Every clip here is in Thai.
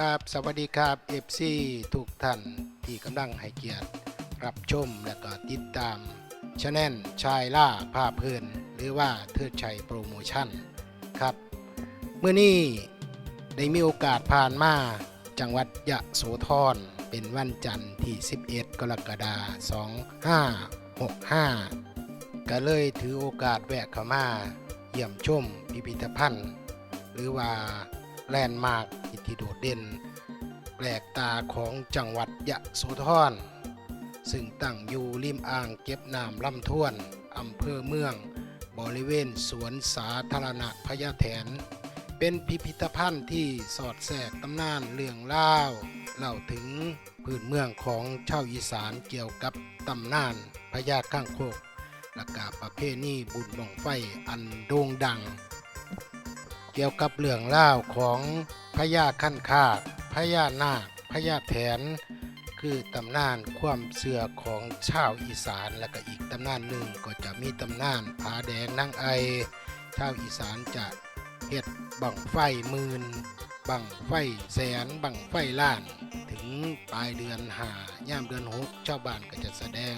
ครับสวัสดีครับเอฟซีทุกท่านที่กำลังให้เกียรติ รับชมและก็ติดตามช anel ชายล่าผ้าเพลิน หรือว่าเทิดชัยโปรโมชั่นครับเมื่อนี้ได้มีโอกาสผ่านมา จังหวัดยะโสธรเป็นวันจันทร์ที่ 11 กรกฎาคม2565 ก็เลยถือโอกาสแวะเข้ามา เยี่ยมชมพิพิธภัณฑ์ หรือว่า แลนด์มาร์คที่โดดเด่น แปลกตาของจังหวัดยะโสธร ซึ่งตั้งอยู่ริมอ่างเก็บน้ำลำท่วน อำเภอเมือง บริเวณสวนสาธารณะพญาแถน เป็นพิพิธภัณฑ์ที่สอดแทรกตำนานเรื่องเล่าเล่าถึงพื้นเมืองของชาวอีสานเกี่ยวกับตำนานพญาข้างโคกและกาประเพณีบุญบังไฟอันโด่งดัง เกี่ยวกับเรื่องเล่าของพญาขั้นคากพญานาคพญาแถนคือตำนานความเสื่อของชาวอีสานและก็อีกตำนานหนึ่งก็จะมีตำนานผาแดงนางไอ ชาวอีสานจะเฮ็ดบังไฟมื่นบังไฟแสนบังไฟล้าน ถึงปลายเดือนหาย่ามเดือนหกชาวบ้านก็จะแสดง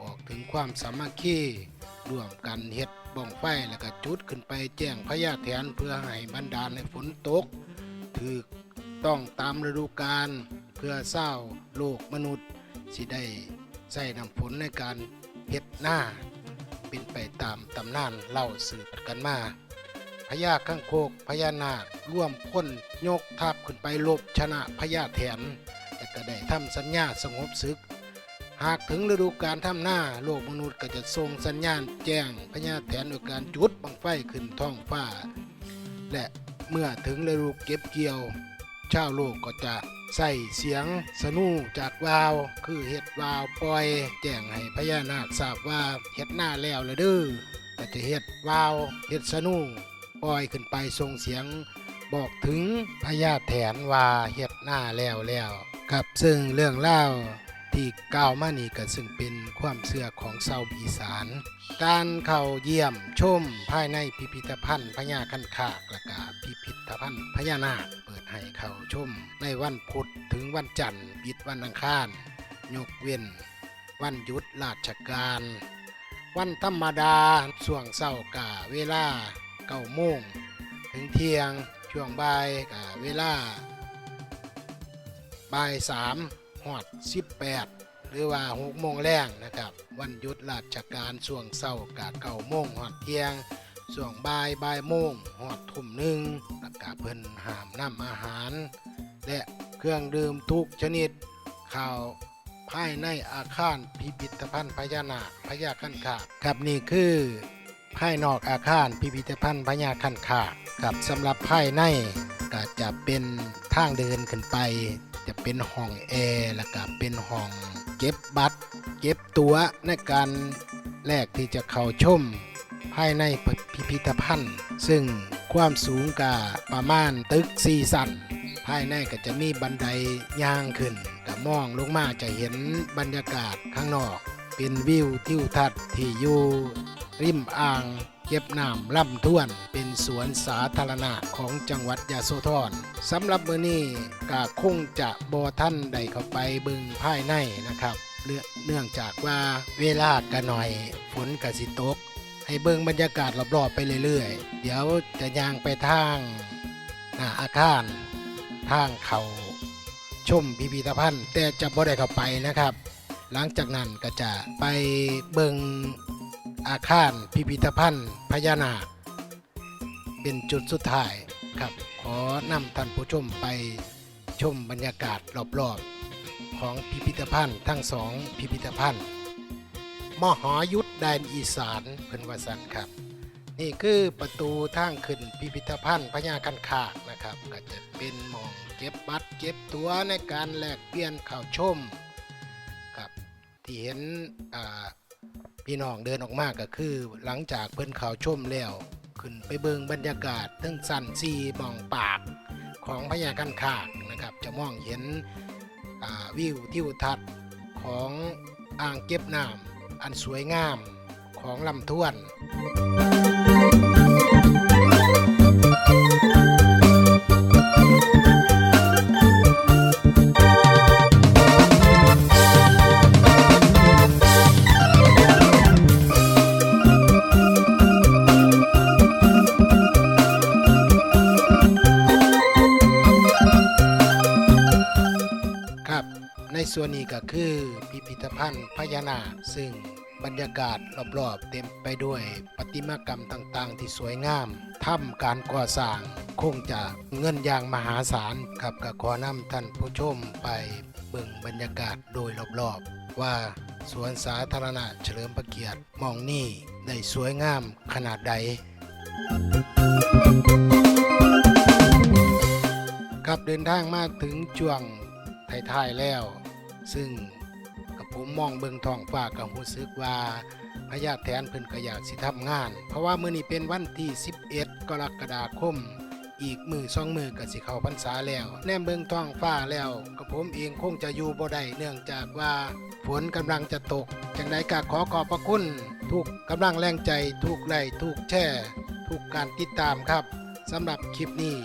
ออกถึงความสามัคคี ร่วมกันเฮ็ดบ้องไฟแล้วก็จุดขึ้นไปแจ้งพญาแถนเพื่อให้บรรดาลให้ฝนตกถือต้องตามฤดูกาลเพื่อเศร้าโลกมนุษย์ สิได้ใส่น้ำฝนในการเฮ็ดหน้า เป็นไปตามตำนานเล่าสืบกันมาพญาข้างโคกพญานาคร่วมพ้นยกทัพขึ้นไปลบชนะพญาแถนแต่ก็ได้ทำสัญญาสงบศึก หากถึงฤดูการทำหน้าโลกมนุษย์ก็จะส่งสัญญาณแจ้งพญาแถนโดยการจุดบังไฟขึ้นท้องฟ้า และเมื่อถึงฤดูเก็บเกี่ยวชาวโลกก็จะใส่เสียงสนูจากวาว คือเห็ดวาวปล่อย แจ้งให้พญานาคทราบว่าเห็ดหน้าแล้วละเด้อก็จะเห็ดวาวเห็ดสนูปล่อยขึ้นไปส่งเสียงบอกถึงพญาแถนว่าเห็ดหน้าแล้วแล้วครับซึ่งเรื่องเล่า ที่กล่าวมานี่ก็ซึ่งเป็นความเชื่อของชาวอีสาน การเข้าเยี่ยมชมภายในพิพิธภัณฑ์พญาคันคากและก็พิพิธภัณฑ์พญานาคเปิดให้เข้าชมในวันพุธถึงวันจันทร์ปิดวันอังคารยกเว้น วันหยุดราชการ วันธรรมดาช่วงเช้ากะเวลาเก้าโมงถึงเที่ยงช่วงบ่ายกะเวลาบ่ายสาม หอดสิบแปดหรือว่าหกโมงแรงนะครับ วันหยุดราชการช่วงเช้ากะเก้าโมงหอดเที่ยงช่วงบ่ายบ่ายโมงหอดทุ่มหนึ่งแล้วก็เพิ่นห้ามนำอาหาร และเครื่องดื่มทุกชนิดข่าวภายในอาคารพิพิธภัณฑ์พญานาคพญาคันคาครับนี่คือภายนอกอาคารพิพิธภัณฑ์พญาคันคาครับสำหรับภายในก็จะเป็นทางเดินขึ้นไป จะเป็นห้องแอร์แล้วก็เป็นห้องเก็บบัตร เก็บตั๋วในการแรกที่จะเข้าชม ภายในพิพิธภัณฑ์ ซึ่งความสูงกาประมาณตึกสี่สันภายในก็จะมีบันไดย่างขึ้นก็มองลงมาจะเห็นบรรยากาศข้างนอก เป็นวิวทิวทัศน์ที่อยู่ริมอ่าง เก็บน้ำลำท่วน เป็นสวนสาธารณะของจังหวัดยะโสธรสำหรับมื้อนี้ก็คงจะบ่ท่านใดเข้าไปบึงภายในนะครับเนื่องจากว่าเวลาก็หน่อยฝนก็สิตก ให้เบิ่งบรรยากาศรอบๆไปเรื่อยๆ เดี๋ยวจะยางไปทางหน้าอาคารทางเขาชมพิพิธภัณฑ์แต่จะบ่ได้เข้าไปนะครับ หลังจากนั้นก็จะไปเบิ่ง อาคารพิพิธภัณฑ์พญานาคเป็นจุดสุดท้ายครับ ขอนำท่านผู้ชมไปชมบรรยากาศรอบๆ ของพิพิธภัณฑ์ทั้งสองพิพิธภัณฑ์มหายุทธแดนอีสานเพิ่นวสันครับ นี่คือประตูทางขึ้นพิพิธภัณฑ์พญาคันคากนะครับ ก็จะเป็นมองเก็บบัตรเก็บตั๋วในการแลกเปลี่ยนข่าวชมครับที่เห็นอ่า พี่น้องเดินออกมาก็คือ หลังจากเพิ่นข่าวชมแล้วขึ้นไปเบิงบรรยากาศทั้งสันซีมองปากของพญาคันคากนะครับ จะมองเห็นวิวทิวทัศน์ของอ่างเก็บน้ำอันสวยงามของลำท่วน ส่วนนี้ก็คือพิพิธภัณฑ์พญานาคซึ่งบรรยากาศรอบๆ เต็มไปด้วยประติมากรรมต่างๆ ที่สวยงามถ้ำการก่อสร้างคงจะเงินอย่างมหาศาลครับก็ขอนำท่านผู้ชมไปเบิ่งบรรยากาศโดยรอบๆ ว่าสวนสาธารณะเฉลิมพระเกียรติมองนี่ได้สวยงามขนาดใด ครับเดินทางมาถึงช่วงท้ายๆแล้ว ซึ่งผมมองเบิ่งท้องฟ้ากับรู้สึกว่าพญาแทนเพิ่นก็อยากสิทำงาน เพราะว่ามื้อนี้เป็นวันที่ 11 กรกฎาคม อีกมือสองมือก็สิเข้าพรรษาแล้ว แนมเบิ่งท้องฟ้าแล้วกับผมเองคงจะอยู่บ่ได้เนื่องจากว่าฝนกำลังจะตกจังไดก็ขอขอบพระคุณ ทุกกำลังแรงใจ ทุกไลค์ทุกแช่ทุกการติดตามครับสำหรับคลิปนี้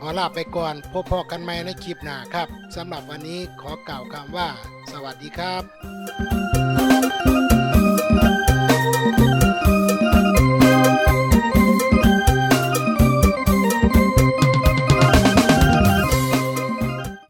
ขอลาไปก่อน พบพอกันใหม่ในคลิปหน้าครับสำหรับวันนี้ขอกล่าวคำว่า สวัสดีครับ